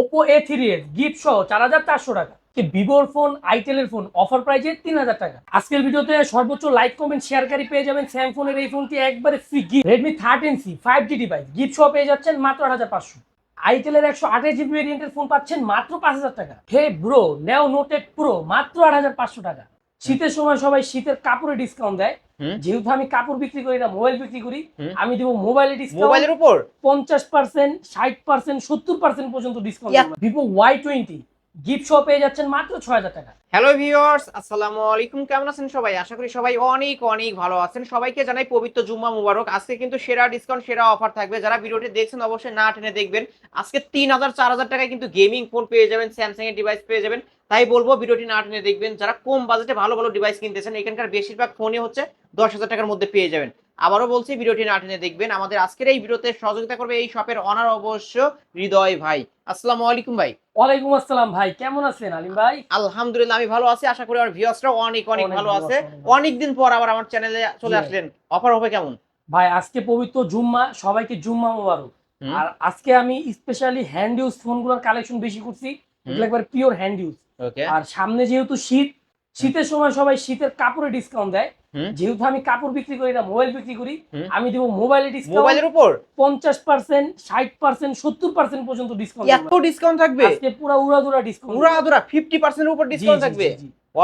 Oppo A three S gift সহ চার হাজার চারশো টাকা। ভিভোর ফোন আইটেলের ফোন অফার প্রাইজে তিন হাজার টাকা। আজকের ভিডিওতে সর্বোচ্চ লাইক কমেন্ট শেয়ারকারী পেয়ে যাবেন স্যামফোনের এই ফোনটি একবারে free gift Redmi thirteen C five G device gift সহ পেয়ে যাচ্ছেন মাত্র আট হাজার পাঁচশো। আইটেলের একশো আঠাশ জিবি ভেরিয়েন্টের ফোন পাচ্ছেন মাত্র পাঁচ হাজার টাকা। হে ব্রো নেও নোটেড প্রো মাত্র আট হাজার পাঁচশো টাকা। শীতের সময় সবাই শীতের কাপড়ে ডিসকাউন্ট দেয়। যেহেতু আমি কাপড় বিক্রি করি না মোবাইল বিক্রি করি আমি দিব মোবাইলে ডিসকাউন্ট মোবাইলের উপর? পঞ্চাশ পার্সেন্ট ষাট পার্সেন্ট সত্তর পার্সেন্ট পর্যন্ত discount Vivo Y twenty gift shop পেয়ে যাচ্ছেন মাত্র ছয় হাজার টাকা। হ্যালো ভিউয়ার্স আসসালামু আলাইকুম কেমন আছেন সবাই? আশা করি সবাই অনেক অনেক ভালো আছেন। সবাইকে জানাই পবিত্র জুম্মা মুবারক। আজকে কিন্তু সেরা ডিসকাউন্ট সেরা অফার থাকবে। যারা ভিডিওটি দেখছেন অবশ্যই না টেনে দেখবেন। আজকে তিন হাজার চার হাজার টাকায় কিন্তু গেমিং ফোন পেয়ে যাবেন স্যামসাং এর ডিভাইস পেয়ে যাবেন। তাই বলব ভিডিওটি না টেনে দেখবেন। যারা কম বাজেটে ভালো ভালো ডিভাইস কিনতেছেন এখানকার বেশিরভাগ ফোনই হচ্ছে দশ হাজার টাকার মধ্যে পেয়ে যাবেন। আবারও বলছি ভিডিওটি না টেনে দেখবেন। আমাদের আজকের এই ভিডিওতে সহযোগিতা করবে এই শপের অনার অবশ্য হৃদয় ভাই। আসসালামু আলাইকুম ভাই। ওয়ালাইকুম আসসালাম ভাই। কেমন আছেন আলিম ভাই? আলহামদুলিল্লাহ আমি ভালো আছি আশা করি আমার ভিউয়ার্সরাও অনেক অনেক ভালো আছে। অনেক দিন পর আবার আমার চ্যানেলে চলে আসলেন। অফার হবে কেমন? ভাই আজকে পবিত্র জুম্মা সবাইকে জুম্মা মোবারক। আর আজকে আমি স্পেশালি হ্যান্ড ইউজ ফোনগুলোর কালেকশন বেশি করছি। এগুলো একবার পিওর হ্যান্ড ইউজ ওকে আর সামনে যেহেতু শীত শীতের সময় সবাই শীতের কাপড়ে ডিসকাউন্ট দেয়। যেহেতু আমি কাপড় বিক্রি করি না মোবাইল বিক্রি করি আমি দিব মোবাইলে ডিসকাউন্ট মোবাইলের উপর? পঞ্চাশ পার্সেন্ট ষাট পার্সেন্ট সত্তর পার্সেন্ট পর্যন্ত ডিসকাউন্ট এত ডিসকাউন্ট থাকবে? আজকে পুরো উড়াদুরা ডিসকাউন্ট আদুরা ফিফটি পার্সেন্ট উপর ডিসকাউন্ট থাকবে?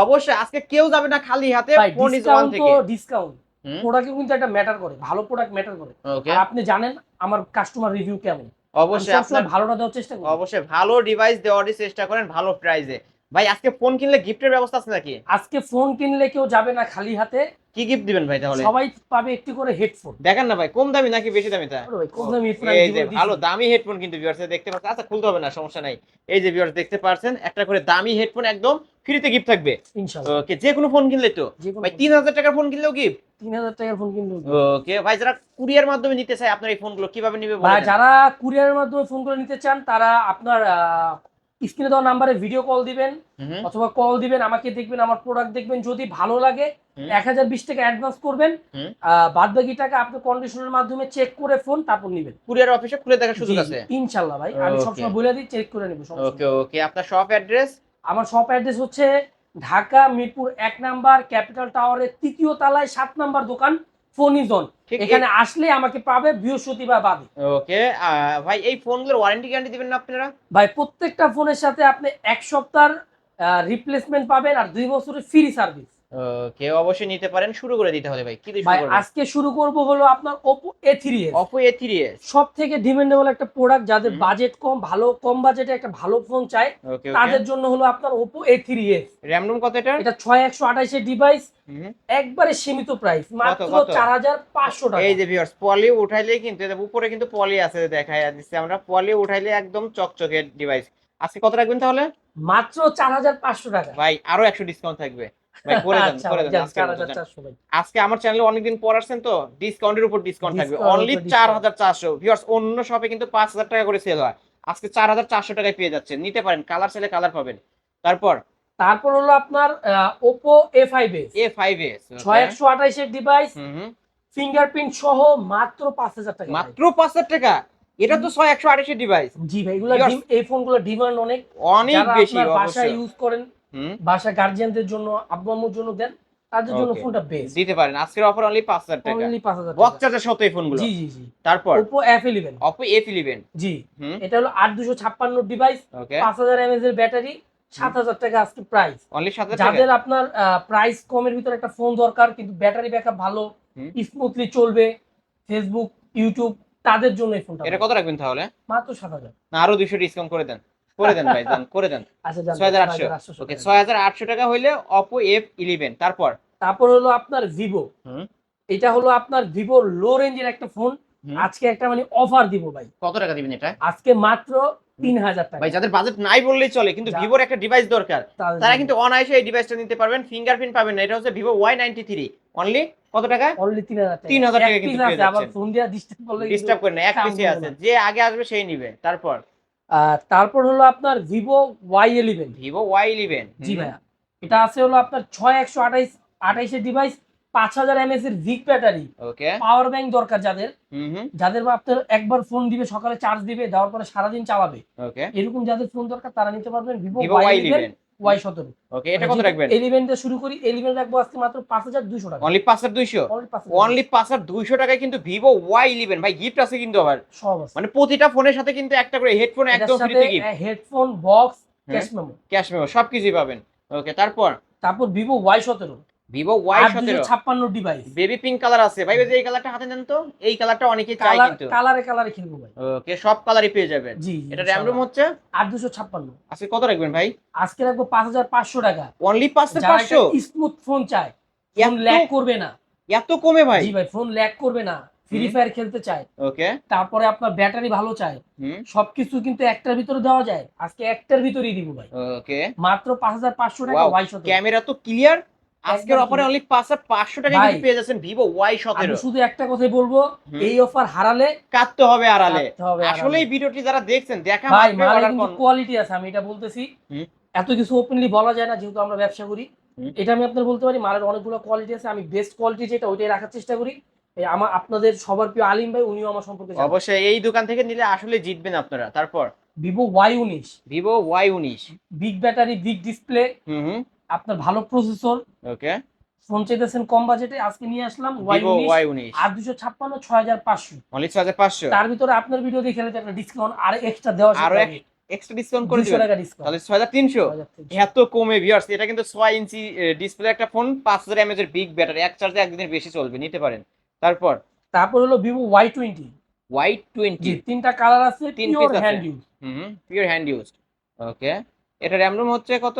অবশ্যই আজকে কেউ যাবে না খালি হাতে ফোন ইজ ওয়ান ডিসকাউন্ট তো থেকে। ডিসকাউন্ট প্রোডাক্টে কিন্তু একটা ম্যাটার করে ভালো প্রোডাক্ট ম্যাটার করে। আপনি জানেন আমার কাস্টমার রিভিউ কেমন? অবশ্যই আপনার ভালোটা দেওয়ার চেষ্টা করি। অবশ্যই ভালো ডিভাইস দেওয়ারই চেষ্টা করেন ভালো প্রাইসে ভাই আজকে ফোন কিনলে গিফটের ব্যবস্থা আছে নাকি? আজকে ফোন কিনলে কেউ যাবে না খালি হাতে। কি গিফট দিবেন ভাই তাহলে? সবাই পাবে একটি করে হেডফোন দেখেন না ভাই কম দামি নাকি বেশি দামি তা? কম দামি এই যে ভালো দামি হেডফোন কিন্তু ভিউয়ার্স দেখতে পাচ্ছেন। আচ্ছা খুলতে হবে না সমস্যা নাই। এই যে ভিউয়ার্স দেখতে পাচ্ছেন একটা করে দামি হেডফোন একদম ফ্রিতে গিফট থাকবে। ইনশাআল্লাহ। ওকে যে কোনো ফোন কিনলে তো? ভাই তিন হাজার টাকার ফোন কিনলেও গিফট তিন হাজার টাকার ফোন ওকে ভাই যারা কুরিয়ার মাধ্যমে নিতে চায় আপনার এই ফোনগুলো কীভাবে নিবে বলে যারা কুরিয়ারের মাধ্যমে ফোন করে নিতে চান তারা আপনার স্ক্রিনে দেওয়া নাম্বারে ভিডিও কল দিবেন অথবা কল দিবেন আমাকে দেখবেন আমার প্রোডাক্ট দেখবেন যদি ভালো লাগে এক হাজার বিশ টাকা অ্যাডভান্স করবেন। বাদ বাকি টাকা আপনি কন্ডিশনের মাধ্যমে চেক করে ফোন তারপর নেবেন। কুরিয়ার অফিসে খুলে দেখার সুযোগ আছে জি, ইনশাল্লাহ ভাই। আমি. সবসময় বলে দিই চেক করে নেব ওকে ওকে আপনার শপ অ্যাড্রেস আমার শপ অ্যাড্রেস হচ্ছে ঢাকা মিরপুর এক নাম্বার ক্যাপিটাল টাওয়ারের তৃতীয় তলায় সাত নাম্বার দোকান। ফোনিজন এখানে আসলে আমাকে পাবে বৃহস্পতিবার বাদে। ওকে ভাই এই ফোনগুলোর ওয়ারেন্টি গ্যারান্টি দিবেন না আপনারা? ভাই প্রত্যেকটা ফোনের সাথে আপনি এক সপ্তাহ রিপ্লেসমেন্ট পাবেন আর দুই বছরের ফ্রি সার্ভিস ওকে অবশ্যই নিতে পারেন। শুরু করে দিতে হবে ভাই। কি দিয়ে শুরু আজকে শুরু করব হলো আপনার Oppo A three S Oppo A three S সব থেকে ডিমান্ডেবল একটা প্রোডাক্ট যাদের বাজেট কম ভালো কম বাজেটে একটা ভালো ফোন ওকে তাদের জন্য হলো আপনার Oppo A three S RAM ROM কত এটা এটা ছয় একশো আঠাইশের ডিভাইস একবারে সীমিত প্রাইস মাত্র কত? চার হাজার পাঁচশো টাকা। এই যে ভিউয়ার্স পলি উঠাইলে কিন্তু এটা উপরে কিন্তু পলি আছে দেখায় দিচ্ছে আমরা পলি উঠাইলে একদম চকচকে ডিভাইস আজকে কত রাখবেন তাহলে? মাত্র চার হাজার পাঁচশো টাকা। ভাই আরও একশো ডিসকাউন্ট থাকবে। আচ্ছা, আজকে আমার চ্যানেলে অনেকদিন পর আসছেন তো ডিসকাউন্টের উপর ডিসকাউন্ট থাকবে। অনলি চার হাজার চারশো। ভিউয়ার্স অন্য শপে কিন্তু পাঁচ হাজার টাকা করে সেল হয়। আজকে চার হাজার চারশো টাকায় পেয়ে নিতে পারেন কালার কালার পাবেন। তারপর? তারপর হলো আপনার Oppo A five S A five S ছয় একশো আঠাইশের ডিভাইস ফিঙ্গারপ্রিন্ট সহ মাত্র পাঁচ হাজার টাকা। মাত্র পাঁচ হাজার টাকা? এটা তো ছয় একশো আঠাশের ডিভাইস জি ভাই এগুলো Yours- এই ফোনগুলো ডিমান্ড অনেক। অনেক বেশি বাসায় ইউজ করেন বাসা গার্জিয়ানদের জন্য আব্বু আম্মুর জন্য দেন তাদের জন্য ফোনটা বেস্ট দিতে পারেন। আজকের অফার অনলি পাঁচ হাজার টাকা। অনলি পাঁচ হাজার বক্স টাকা। চার্জার সত এই ফোনগুলো জি জি জি। তারপর? ইলেভেন অপো এফ ইলেভেন জি। হুম? এটা হলো আট দুশো ছাপ্পান্ন ডিভাইস ওকে পাঁচ হাজার এমএজ এর ব্যাটারি সাত হাজার টাকা আজকে প্রাইস অনলি সাত হাজার টাকা? যাদের আপনার প্রাইস কমের ভিতরে একটা ফোন দরকার কিন্তু ব্যাটারি ব্যাকআপ ভালো স্মুথলি চলবে ফেসবুক ইউটিউব তাদের জন্য এই ফোনটা এটা কত রাখবেন তাহলে? মাত্র সাত হাজার। না আরও দুইশো ডিসকাউন্ট করে দেন। করে দেন ভাই দেন করে দেন। আচ্ছা ছয় হাজার আটশো। ওকে ছয় হাজার আটশো টাকা হইলে অপো এফ ইলেভেন তারপর? তারপর হলো আপনার ভিভো এটা হলো আপনার ভিভো লো রেঞ্জের একটা ফোন আজকে একটা মানে অফার দিব ভাই। কত টাকা দিবেন এটা? আজকে মাত্র তিন হাজার টাকা। ভাই যাদের বাজেট নাই বললেই চলে কিন্তু ভিভোর একটা ডিভাইস দরকার। তারা। কিন্তু অনায়াসে এই ডিভাইসটা নিতে পারবেন ফিঙ্গারপ্রিন্ট পাবেন না। এটা হচ্ছে Vivo Y ninety three only কত টাকা? অনলি তিন হাজার টাকা। 3,000 টাকা কিন্তু আবার ফোন দিয়ে ডিস্টার্ব করলে ডিস্টার্ব করে না এক পিসে আছে। যে আগে আসবে সেই নিবে। তারপর? তারপর হলো আপনার Vivo Y eleven Vivo Y eleven জি ভাইয়া। এটা আছে হলো আপনার ছয় একশো আঠাইশ আঠাইশের ডিভাইস পাঁচ হাজার এমএস এর ভিক ব্যাটারি পাওয়ার ব্যাংক দরকার যাদের। যাদের বা আপনার একবার ফোন দিবে সকালে চার্জ দিবে দেওয়ার পরে সারাদিন চালাবে। এরকম যাদের ফোন দরকার তারা নিতে পারবেন ভিভো ওয়াই ইলেভেন ওয়াই সতেরো। ওকে এটা কত রাখবেন? এলিভেনটা শুরু করি এলিভেন রাখব আজকে মাত্র পাঁচ হাজার দুইশো টাকা। অনলি পাঁচ হাজার দুইশো? অনলি পাঁচ হাজার দুইশো টাকায় কিন্তু ভিভো ওয়াই ইলেভেন ভাই গিফট আছে কিন্তু আবার। সব মানে প্রতিটা ফোনের সাথে কিন্তু একটা করে হেডফোন একদম ফ্রিতে gift headphone box. Cash memo cash memo সবকিছুই পাবেন। ওকে তারপর? তারপর ভিভো ওয়াই সতেরো। ভিভো ওয়াই সতেরো। ছাপ্পান্ন ডিভাইস বেবি পিঙ্ক কালার আছে। ভাই এই কালারটা হাতে নেন তো এই কালারটা অনেকেই চাই কালার কিন্তু। কালারে কালারে খেলব ভাই। ওকে সব কালারই পেয়ে যাবেন। জি এটা র্যাম রুম হচ্ছে? আট দুশো ছাপ্পান্ন। আজকে কত রাখবেন ভাই? আজকে রাখব পাঁচ হাজার পাঁচশো টাকা। অনলি পাঁচ হাজার যারা পাঁচশো? স্মুথ ফোন চায় ফোন ল্যাগ করবে না। এত কমে ভাই? জি ভাই ফোন ল্যাগ করবে না। ফ্রি ফায়ার খেলতে চায়। ওকে তারপরে আপনার ব্যাটারি ভালো চায়। সবকিছু কিন্তু একটার ভিতরে দেওয়া যায়। আজকে একটার ভিতরেই দিব ভাই। ওকে মাত্র পাঁচ হাজার পাঁচশো টাকা ওয়াই ক্যামেরা তো ক্লিয়ার আজকের অফারে। অনলি পাঁচ হাজার পাঁচশো টাকায় কিন্তু পেয়ে যাচ্ছেন ভিভো ওয়াই আমি শুধু একটা কথাই বলব এই অফার হারালে কাটতে হবে আড়ালে। আসলে এই ভিডিওটি যারা দেখছেন দেখা ভাই মাত্রই মালে কিন্তু কোয়ালিটি আছে আমি এটা বলতেছি। এত কিছু ওপেনলি বলা যায় না যেহেতু আমরা ব্যবসা করি। এটা আমি আপনার বলতে পারি মালের অনেকগুলো কোয়ালিটি আছে আমি বেস্ট কোয়ালিটি যেটা ওইটাই রাখার চেষ্টা করি। এই আমার আপনাদের সবার প্রিয় আলিম ভাই উনিও আমার সম্পর্কে জানেন। অবশ্যই এই দোকান থেকে নিলে আসলে জিতবেন আপনারা। তারপর? ভিভো ওয়াই উনিশ। ভিভো ওয়াই উনিশ। বিগ ব্যাটারি বিগ ডিসপ্লে হুম হুম। আপনার ভালো প্রসেসর ওকে ফোন চাইতেছেন কম বাজেটে আজকে নিয়ে আসলাম ওয়াই উনিশ আর দুশো ছাপ্পান্ন ছয় হাজার পাঁচশো। অনলি ছ হাজার পাঁচশো? তার ভিতরে আপনার ভিডিও দেখে একটা ডিসকাউন্ট আর এক্সট্রা দেওয়া আরও এক্সট্রা ডিসকাউন্ট করে দিবেন? তাহলে ছয় হাজার তিনশো? এত কমে ভিউয়ার্স এটা কিন্তু ছয় ইঞ্চি ডিসপ্লে একটা ফোন পাঁচ হাজার এমএচ এর বিগ ব্যাটারি এক চার্জে একদিনের বেশি চলবে নিতে পারেন। তারপর? তারপর হলো Vivo Y twenty Y twenty তিনটা কালার আছে তিন হ্যান্ড ইউজ হুম পিওর হ্যান্ড ইউজড ওকে এটা র্যাম রুম হচ্ছে কত?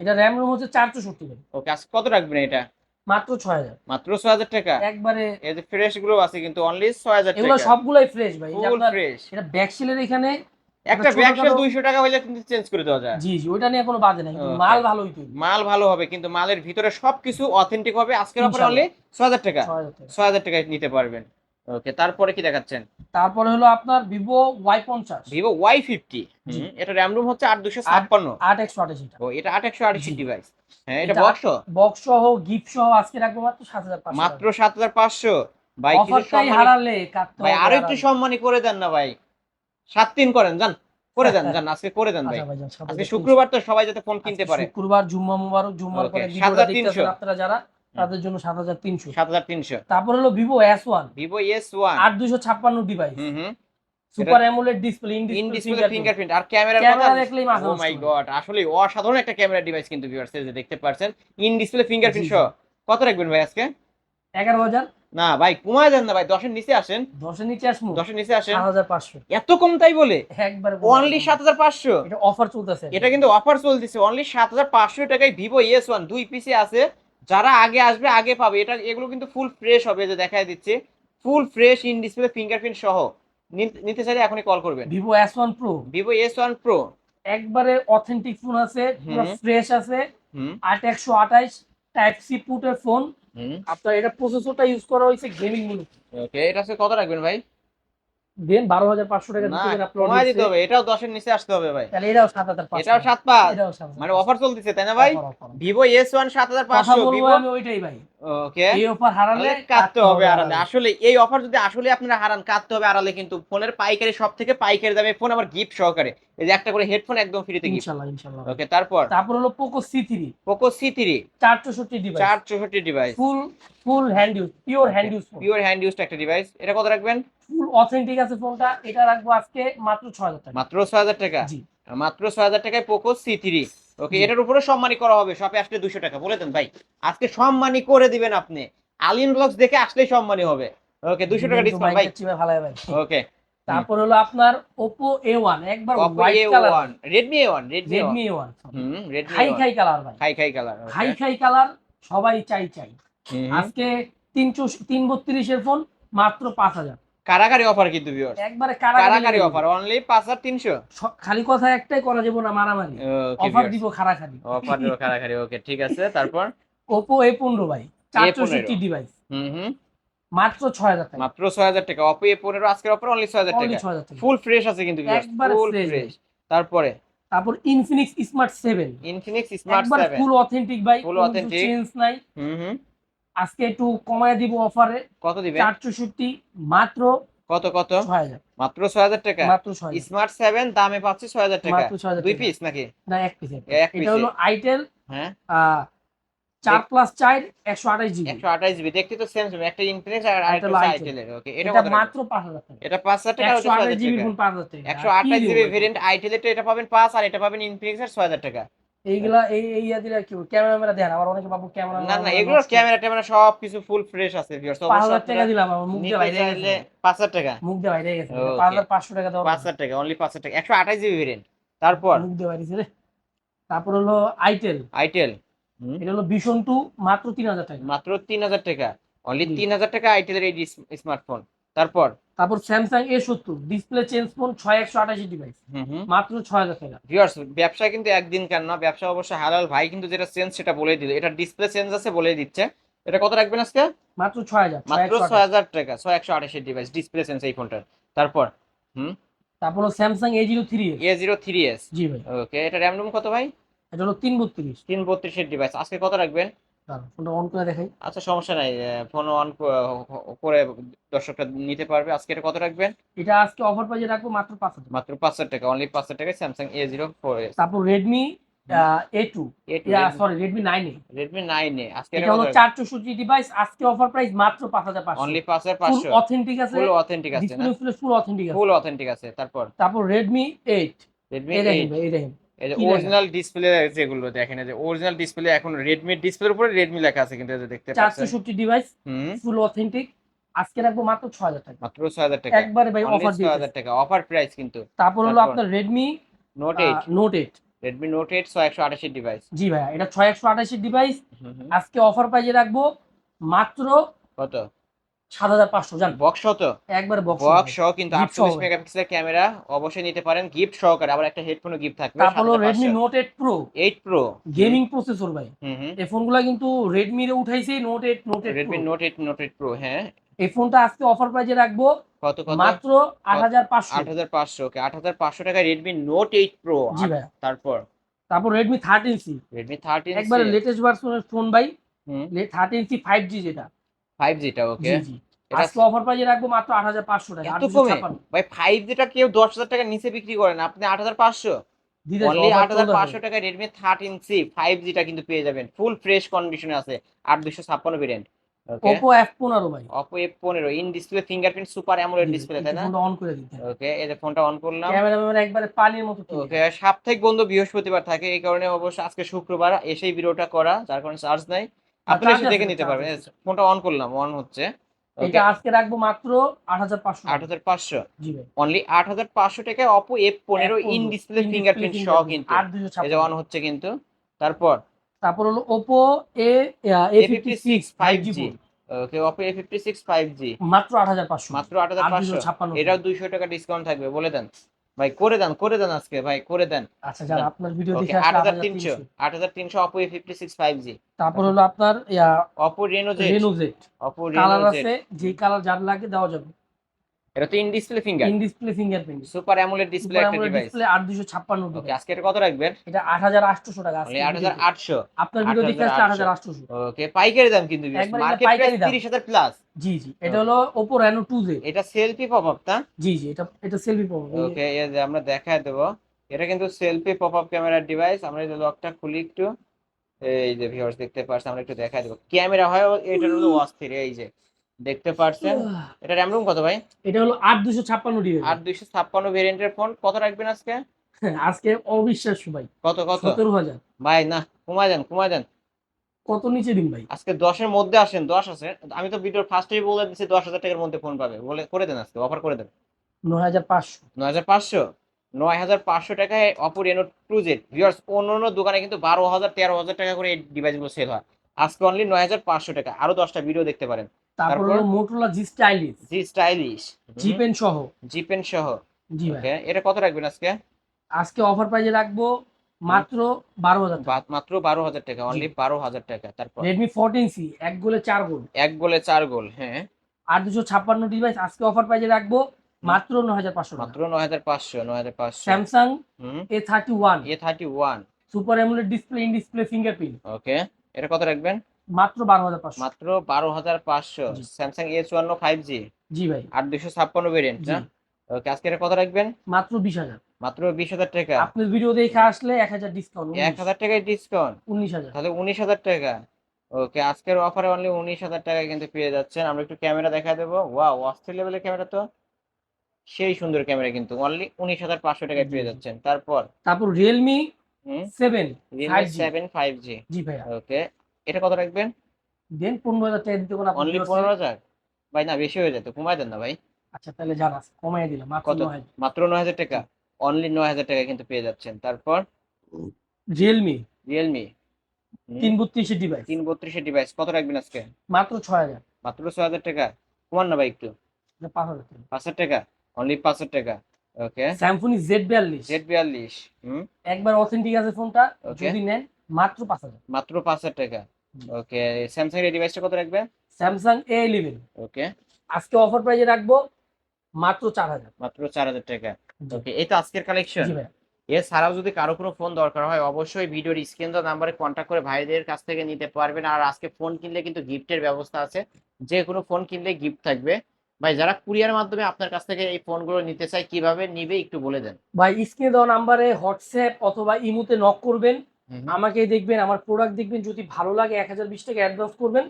এটা র্যাম রোম হচ্ছে চার চৌষট্টি ভাই ওকে আজ কত রাখবেন এটা? মাত্র ছয় হাজার মাত্র ছয় হাজার টাকা? একবারে এই যে ফ্রেশগুলো আছে কিন্তু অনলি ছয় হাজার এগুলো সবগুলাই ফ্রেশ ভাই। ফ্রেশ এটা ব্যাকসেলের এখানে একটা ছোটখাটো- ব্যাগ সেল দুইশো টাকা হলে কিন্তু চেঞ্জ করে দেওয়া যায়। জি জি ওইটা নিয়ে কোনো বাদে নাই কিন্তু মাল ভালোই তৈরি। মাল ভালো হবে কিন্তু মালের ভিতরে সবকিছু অথেন্টিক হবে। আজকের অফার। অনলি ছয় হাজার টাকা। ছয় হাজার টাকা। টাকায় নিতে পারবেন। ওকে তারপরে কি দেখাচ্ছেন? তারপরে হলো আপনার ভিভো ওয়াই পঞ্চাশ। Vivo Y fifty. এটা র্যাম রুম হচ্ছে আট দুশো ছাপ্পান্ন। আট একশো আঠাশ এটা। ও এটা আট একশো আঠাশি। ডিভাইস হ্যাঁ এটা বক্স বক্স সহ গিফট সহ আজকে রাখব মাত্র সাত হাজার মাত্র সাত হাজার পাঁচশো। ভাই অফারটাই হারালে ভাই আরও একটু। সম্মানী করে দেন না ভাই। সাত তিন করেন জান করে দেন যান আজকে করে দেন ভাই। আচ্ছা আজকে শুক্রবার তো সবাই যাতে ফোন কিনতে পারে। শুক্রবার জুম্মা মুবারক জুম্মার পরে 7,300 ভিডিওটা দেখতেছেন আপনারা যারা। তাদের জন্য সাত হাজার তিনশো। সাত হাজার তিনশো। তারপর হলো Vivo S one Vivo S one আট দুশো ছাপ্পান্ন device super AMOLED display in display fingerprint আর ক্যামেরার ক্যামেরা কথা দেখলেই মাথা ও মাই গড আসলে অসাধারণ একটা ক্যামেরা ডিভাইস কিন্তু ভিউয়ার্স যে দেখতে পারছেন। ইন ডিসপ্লে ফিঙ্গারপ্রিন্ট সহ। কত রাখবেন ভাই আজকে? এগারো হাজার। না ভাই কমায় দেন না ভাই দশের নিচে আসেন। দশের নিচে আসমু দশের নিচে আসেন। সাত হাজার পাঁচশো। এত কম তাই বলে? একবার অনলি সাত হাজার পাঁচশো। এটা অফার চলতেছে। এটা কিন্তু অফার চলতেছে। অনলি সাত হাজার পাঁচশো টাকায় ভিভো এস ওয়ান দুই পিসে আছে। যারা আগে আসবে আগে পাবে। এটা এগুলো কিন্তু ফুল ফ্রেশ হবে যে দেখায় দিচ্ছে। Full fresh in display fingerprint সহ। নিতে- চাইলে এখনই কল করবেন। Vivo S one pro Vivo S one pro একবারে অথেন্টিক ফোন আছে পুরো ফ্রেশ আছে। আট একশো আঠাইশ টাইপ সি পুটের ফোন আপনার এটা প্রসেসরটা ইউজ করা হয়েছে গেমিং মূলত ওকে এটা কত রাখবেন ভাই? দেন বারো হাজার পাঁচশো টাকা না দিতে পারেন আপনার কমাই দিতে হবে এটাও দশের নিচে আসতে হবে ভাই। তাহলে এটাও সাত হাজার পাঁচশো। এটাও সাত পাঁচ। এটাও সাত হাজার মানে অফার চলতেছে তাই না ভাই। ভিভো এস ওয়ান সাত হাজার কথা পাঁচশো বলব ভিভো আমি ওইটাই ভাই। ওকে এই অফার হারালে কাটতে হবে আড়ালে। আসলে এই অফার যদি আসলে আপনারা হারান কাটতে হবে আড়ালে কিন্তু ফোনের পাইকারি সব থেকে পাইকারি দামে ফোন আবার গিফট সহকারে। এই যে একটা করে হেডফোন একদম ফ্রিতে গিফট ইনশাল্লাহ ইনশাল্লাহ। ওকে তারপর? তারপর হলো Poco C three Poco C three চার চৌষট্টি ডিভাইস চার চৌষট্টি device full full hand use pure hand use pure hand used একটা ডিভাইস এটা কত রাখবেন? ফুল অথেন্টিক আছে ফোনটা এটা রাখব আজকে মাত্র ছয় হাজার টাকা। মাত্র ছয় হাজার টাকা? জি। মাত্র ছয় হাজার টাকায় পোকো সি থ্রি ওকে এটার উপরে সম্মানি করা হবে শপে আসলে দুশো টাকা বলে দেন ভাই। আজকে সম্মানি করে দিবেন আপনি। আলিন ব্লগস দেখে আসলেই সম্মানি হবে। ওকে দুশো টাকা ডিসকাউন্ট ভাই ওকে তারপর হলো আপনার Oppo A1 একবার white colour Redmi A1 Redmi A1 হুম Redmi খাই খাই কালার ভাই। খাই খাই কালার খাই খাই কালার সবাই চাই চাই। আজকে 3 332 এর ফোন মাত্র 5000 কারাকারি অফার কিন্তু ভিউয়ার একবারে কারাকারি অফার অনলি 5300 খালি কথা একটাই করা যাব না মারামারি। অফার দিব কারাকারি অফার দিব কারাকারি ওকে ঠিক আছে। তারপর? Oppo A15 ভাই 460 ডিভাইস হুম হুম। মাত্র 6000 টাকা। মাত্র 6000 টাকা। Oppo A15 আজকের অফার অনলি 6000 টাকা। অনলি 6000 ফুল ফ্রেশ আছে কিন্তু ভিউয়ার ফুল ফ্রেশ তারপরে? তারপর Infinix smart 7 Infinix smart 7 full authentic ভাই ফুল অথেন্টিক চেঞ্জ নাই। হুম হুম। আজকে একটু কমায় দিব অফারে। কত দিবে? চার চৌষট্টি মাত্র কত কত? ছয় হাজার মাত্র ছয় হাজার টাকা? মাত্র ছয় হাজার স্মার্ট সেভেন দামে পাচ্ছি ছয় হাজার টাকা দুই পিস নাকি? না এক পিস এটা হলো আইটেল হ্যাঁ। চার প্লাস চার একশো আঠাশ জিবি। একশো আঠাশ জিবি। দেখতে তো সেম একটা ইনফিনিক্স আর আরেকটা itel। আইটেলের ওকে এটা মাত্র পাঁচ হাজার টাকা। এটা পাঁচ হাজার টাকা একশো আঠাশ জিবি ফোন পাঁচ হাজার টাকা। একশো আর আঠাশ জিবি ভেরিয়েন্ট আইটেলের এটা পাবেন পাঁচ আর এটা পাবেন ইনফিনিক্স এর ছয় হাজার টাকা। এইগুলা এই এই ইয়াদিরা কি ক্যামেরা দেন আমার অনেকে বাবু ক্যামেরা না না ক্যামেরা ট্যামেরা সব কিছু ফুল ফ্রেশ আছে অবশ্যই হাজার টাকা দিলাম আমার মুখ দিয়ে বাইরে গেছে। পাঁচ হাজার টাকা। মুখ দিয়ে বাইরে গেছে। Okay. পাঁচ হাজার পাঁচশো টাকা দেওয়া পাঁচ হাজার টাকা অনলি পাঁচ হাজার টাকা। একশো আঠাশ জিবি ভেরিয়েন্ট তারপর? মুখ দিয়ে বাইরে রে। তারপর হলো আইটেল আইটেল এটা হলো ভীষণ টু মাত্র তিন হাজার টাকা। মাত্র তিন হাজার টাকা। অনলি জি। তিন হাজার টাকা আইটেলের এই স্মার্টফোন তারপর? তারপর স্যামসাং এ সত্তর ডিসপ্লে চেঞ্জ ফোন ছয় একশো আঠাশি ডিভাইস মাত্র ছয় হাজার টাকা। ভিউয়ার্স ব্যবসা কিন্তু একদিন কেন না ব্যবসা অবশ্য হালাল। ভাই কিন্তু যেটা চেঞ্জ সেটা বলে দিল। এটা ডিসপ্লে চেঞ্জ আছে বলে দিচ্ছে। এটা কত রাখবেন আজকে? মাত্র ছয় হাজার মাত্র ছয় হাজার টাকা ছয় একশো আঠাশি ডিভাইস ডিসপ্লে চেঞ্জ এই ফোনটার তারপর হুম? তারপর Samsung A zero three A zero three S জি ভাই। ওকে এটা র্যাম রুম কত ভাই? এটা হলো তিন বত্রিশ। তিন বত্রিশের ডিভাইস আজকে কত রাখবেন? ফোনটা অন করে দেখাই। আচ্ছা সমস্যা নাই ফোন অন করে দর্শকরা নিতে পারবে। আজকে এটা কত রাখবেন? এটা আজকে অফার প্রাইজে রাখব মাত্র পাঁচ হাজার। মাত্র পাঁচ হাজার টাকা অনলি পাঁচ হাজার টাকা স্যামসাং এ জিরো ফোর তারপর Redmi A two sorry Redmi nine A. Redmi nine A. আজকে এটা হলো চার চৌষট্টি ডিভাইস আজকে অফার প্রাইস মাত্র পাঁচ হাজার পাঁচশো। অনলি পাঁচ হাজার পাঁচশো। অথেন্টিক আছে। ফুল অথেন্টিক আছে ফুল অথেন্টিক আছে। ফুল অথেন্টিক আছে তারপর? তারপর রেডমি এইট রেডমি এইট এই দেখেন। এই যে অরিজিনাল ডিসপ্লে যেগুলো দেখেন যে অরিজিনাল ডিসপ্লে এখন রেডমি ডিসপ্লের উপরে রেডমি লেখা আছে কিন্তু দেখতে পাচ্ছেন। চৌষট্টি ডিভাইস হুম। ফুল অথেন্টিক আজকে রাখব মাত্র ছয় হাজার টাকা। মাত্র ছয় হাজার টাকা। একবারে ভাই অফার দিয়ে হাজার টাকা অফার প্রাইস কিন্তু। তারপর হলো আপনার Redmi note eight note eight Redmi note eight ছয় একশো আঠাশির ডিভাইস জি ভাইয়া এটা ছয় একশো আঠাশি ডিভাইস আজকে অফার প্রাইজে রাখব মাত্র কত? সাত হাজার পাঁচশো জান বক্স কত একবারে বক্স বক্স সহ কিন্তু। মেগাপিক্সেলের ক্যামেরা অবশ্যই নিতে পারেন। গিফট সহকারে আবার একটা হেডফোনও গিফট থাকবে। তারপর eight pro eight pro gaming processor ভাই। এই ফোনগুলো কিন্তু রেডমি রে উঠাইছে হ্যাঁ। এই ফোনটা আজকে অফার প্রাইজে রাখব কত কত? মাত্র ওকে টাকা জি তারপর? তারপর Redmi thirteen C Redmi thirteen একবারে লেটেস্ট ভার্সনের ফোন ভাই। হুম। থার্টিন সি ফাইভ জি যেটা। ফাইভ জিটা ওকে আজকে অফার প্রাইজে রাখব মাত্র আট হাজার পাঁচশো টাকা এত কমে? ভাই ফাইভ জিটা কেউ দশ হাজার টাকা নিচে বিক্রি করেন আপনি আট হাজার পাঁচশো। অনলি আট হাজার। পাঁচশো টাকা রেডমি থার্টিন সি ফাইভ জিটা কিন্তু পেয়ে যাবেন। ফুল ফ্রেশ কন্ডিশনে আছে আট দুশো ছাপ্পান্ন ভেরিয়েন্ট ওকে ওপো এফ পনেরো ভাই। অপো এফ পনেরো in display fingerprint super AMOLED display তাই না? অন করে দিতে। ওকে এই যে ফোনটা অন করলাম। ক্যামেরা ম্যামেরা একবারে পানির মতো। ওকে সাপ্তাহিক বন্ধ বৃহস্পতিবার থাকে এই কারণে অবশ্য আজকে শুক্রবার এসেই ভিডিওটা করা যার কারণে চার্জ নাই। আপনি দেখে নিতে পারবেন। ফোনটা অন করলাম অন হচ্ছে। এটা আজকে রাখব মাত্র আট হাজার পাঁচশো। আট হাজার পাঁচশো। জি অনলি আট হাজার পাঁচশো টাকায় অপো এফ পনেরো ইন ডিসপ্লে ফিঙ্গারপ্রিন্ট সহ কিন্তু। এই যে অন হচ্ছে কিন্তু। তারপর? তারপর হলো Oppo A A A fifty fifty six six five five G G okay Oppo A fifty six five G মাত্র আট হাজার পাঁচশো। মাত্র আট হাজার আট দুশো পাঁচশো। ছাপ্পান্ন। এটাও দুইশো টাকা ডিসকাউন্ট থাকবে বলে দেন। ভাই করে দেন করে দেন আজকে ভাই করে দেন। আচ্ছা যারা আপনার ভিডিও দেখে আসলে হাজার 8300 তিনশো। আট হাজার তিনশো Oppo A fifty six five G তারপর হলো আপনার Oppo Reno Z Reno Z Oppo colour Reno Z আছে যে কালার যার লাগে দেওয়া যাবে। এটা তো in display finger in display fingerprint super AMOLED display একটা ডিভাইস ডিসপ্লে আট দুশো ছাপ্পান্ন ওকে আজকে এটা কত রাখবেন? এটা আট হাজার আটশোশো টাকা আজকে অনলি আট হাজার ভিডিওতে। আটশো। আপনার ভিডিও দেখে আসলে আট হাজার আটশোশো। ওকে পাইকারি দাম কিন্তু মার্কেট প্রাইস দাম। তিরিশ হাজার প্লাস জি জি এটা হলো রেনো টু জেড এটা সেলফি পপ আপ তা জি জি এটা এটা সেলফি পাবো ওকে এই যে আমরা দেখায় দেবো। এটা কিন্তু সেলফি পপ আপ ক্যামেরার ডিভাইস আমরা এই যে লকটা খুলি একটু। এই যে ভিউয়ার্স দেখতে পাচ্ছেন আমরা একটু দেখায় দেবো। ক্যামেরা হয় এটা হলো অস্থির এই যে। দেখতে পারছেন। এটা র্যাম রুম কত ভাই? এটা হলো আট দুশো ছাপ্পান্ন দুইশো ছাপ্পান্ন ভেরিয়েন্টের ফোন কত রাখবেন আজকে? আজকে অবিশ্বাস্য ভাই। কত কত? সতেরো হাজার। ভাই না কমায় দেন কমায় দেন। কত নিচে দিন ভাই? আজকে দশের মধ্যে আসেন দশ আছে। আমি তো ভিডিওর ফার্স্টেই বলে দিচ্ছি দশ হাজার টাকার মধ্যে ফোন পাবে। বলে করে দেন আজকে অফার করে দেন। নয় হাজার পাঁচশো। নয় হাজার পাঁচশো? নয় হাজার পাঁচশো টাকায় Oppo Reno two Z viewers অন্য অন্য দোকানে কিন্তু বারো হাজার তেরো হাজার টাকা করে এই ডিভাইসগুলো সেল হয়। আজকে অনলি নয় হাজার পাঁচশো টাকা। আরও দশটা ভিডিও দেখতে পারেন। তারপর? হলো Motorola G stylish G stylish G pen সহ। জি পেন সহ। জি ওকে এটা কত রাখবেন আজকে? আজকে অফার প্রাইজে রাখব মাত্র বারো হাজার মাত্র বারো হাজার টাকা অনলি বারো হাজার টাকা তারপর? রেডমি ফোরটিন সি এক গোলে চার গোল। এক গোলে চার গোল হ্যাঁ। আর দুশো ছাপ্পান্ন ডিভাইস আজকে অফার প্রাইজে রাখব মাত্র নয় হাজার পাঁচশো মাত্র নয় হাজার পাঁচশো নয় হাজার পাঁচশো। Samsung A thirty one A thirty one super AMOLED display in display fingerprint okay এটা কত রাখবেন? মাত্র বারো হাজার পাঁচশো। মাত্র বারো হাজার পাঁচশো। স্যামসাং এ চুয়ান্ন ফাইভ জি জি ভাই। আট দুশো ছাপ্পান্ন ভেরিয়েন্ট না? ওকে আজকে কত রাখবেন? মাত্র বিশ হাজার। মাত্র বিশ হাজার টাকা। আপনার ভিডিও দেখে আসলে এক হাজার ডিসকাউন্ট এক হাজার টাকায় ডিসকাউন্ট উনিশ হাজার। তাহলে উনিশ হাজার টাকা। ওকে আজকের অফারে অনলি উনিশ হাজার টাকা কিন্তু পেয়ে যাচ্ছেন। আমরা একটু ক্যামেরা দেখা দেবো। ওয়াও অস্থির লেভেলের ক্যামেরা তো। সেই সুন্দর ক্যামেরা কিন্তু অনলি উনিশ হাজার পাঁচশো টাকায় পেয়ে। যাচ্ছেন। তারপর? তারপর Realme seven Realme 5G seven five G G ভাইয়া। ওকে এটা কত রাখবেন? দেন পনেরো হাজার টাকা দিতে কোনো আপনি অনলি। পনেরো হাজার? ভাই না বেশি হয়ে যেত কমায় দেন না ভাই। আচ্ছা তাহলে জানাস কমাই দিলাম মাত্র কত? মাত্র নয় হাজার টাকা? অনলি নয় হাজার টাকা কিন্তু পেয়ে যাচ্ছেন। তারপর? রিয়েলমি রিয়েলমি তিন বত্রিশের ডিভাইস তিন বত্রিশের ডিভাইস কত রাখবেন আজকে? মাত্র ছয় হাজার। মাত্র ছয় হাজার টাকা? কমান না ভাই একটু। এটা পাঁচ হাজার টাকা। পাঁচ হাজার টাকা? অনলি পাঁচ হাজার টাকা। ওকে স্যামসুং জেড বিয়াল্লিশ। জেড বিয়াল্লিশ। হুম। একবার অথেন্টিক আছে ফোনটা যদি নেন। মাত্র পাঁচ হাজার। মাত্র পাঁচ হাজার টাকা। ওকে স্যামসাং এর ডিভাইসটা কত রাখবেন স্যামসাং এ ইলেভেন ওকে। আজকে অফার প্রাইজে রাখব মাত্র চার হাজার। মাত্র চার হাজার টাকা। ওকে তো আজকের কালেকশন এছাড়াও যদি কারও কোনো ফোন দরকার হয় অবশ্যই ভিডিওর স্ক্রিন দেওয়া নাম্বারে কন্ট্যাক্ট করে ভাইদের কাছ থেকে নিতে পারবেন। আর আজকে ফোন কিনলে কিন্তু গিফটের ব্যবস্থা আছে। যে কোনো ফোন কিনলে গিফট থাকবে। ভাই যারা কুরিয়ার মাধ্যমে আপনার কাছ থেকে এই ফোনগুলো নিতে চায় কীভাবে নিবে একটু বলে দেন। ভাই স্ক্রিনে দেওয়া নাম্বারে হোয়াটসঅ্যাপ অথবা ইমুতে নক করবেন। আমাকে দেখবেন আমার প্রোডাক্ট দেখবেন যদি ভালো লাগে এক হাজার বিশ টাকা অ্যাডভান্স করবেন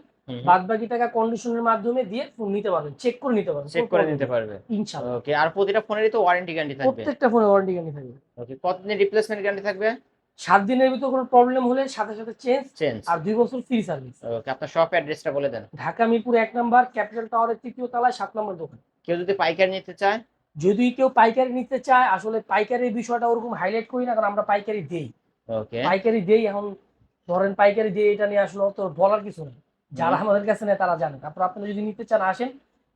বাদ বাকি টাকা কন্ডিশনের মাধ্যমে দিয়ে ফোন নিতে পারবেন চেক করে নিতে পারবেন চেক করে নিতে পারবে। ইনশাআল্লাহ। ওকে আর প্রতিটা ফোনেরই তো ওয়ারেন্টি গ্যারান্টি থাকবে। প্রত্যেকটা ফোনে ওয়ারেন্টি গ্যারান্টি থাকবে। ওকে কতদিনের রিপ্লেসমেন্ট গ্যারান্টি থাকবে? সাত দিনের ভিতর কোনো প্রবলেম হলে সাথে সাথে চেঞ্জ চেঞ্জ আর দুই বছর ফ্রি সার্ভিস ওকে আপনার শপ অ্যাড্রেসটা বলে দেন। ঢাকা মিরপুর এক নাম্বার ক্যাপিটাল টাওয়ারের তৃতীয় তলায় সাত নম্বর দোকান। কেউ যদি পাইকারি নিতে চায়? যদি কেউ পাইকারি নিতে চায় আসলে পাইকারির বিষয়টা ওরকম হাইলাইট করি না কারণ আমরা পাইকারি দেই। ওকে পাইকারি দেই এখন ধরেন পাইকারি দিয়ে এটা নিয়ে আসলো তো বলার কিছু নেই। যারা আমাদের কাছে নেয় তারা জানে। তারপর আপনি যদি নিতে চান আসেন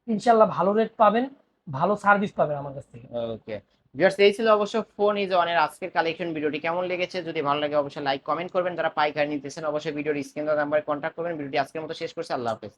ইনশাল্লাহ ভালো রেট পাবেন ভালো সার্ভিস পাবেন আমার কাছ থেকে। ওকে ভিউয়ার্স এই ছিল অবশ্য ফোন ইজ অনের আজকের কালেকশন ভিডিওটি। কেমন লেগেছে? যদি ভালো লাগে অবশ্যই লাইক কমেন্ট করবেন। যারা পাইকারি নিতেছেন অবশ্যই ভিডিওর স্ক্রিন নাম্বারে কন্ট্যাক্ট করবেন। ভিডিওটি আজকের মতো শেষ করছে। আল্লাহ হাফেজ।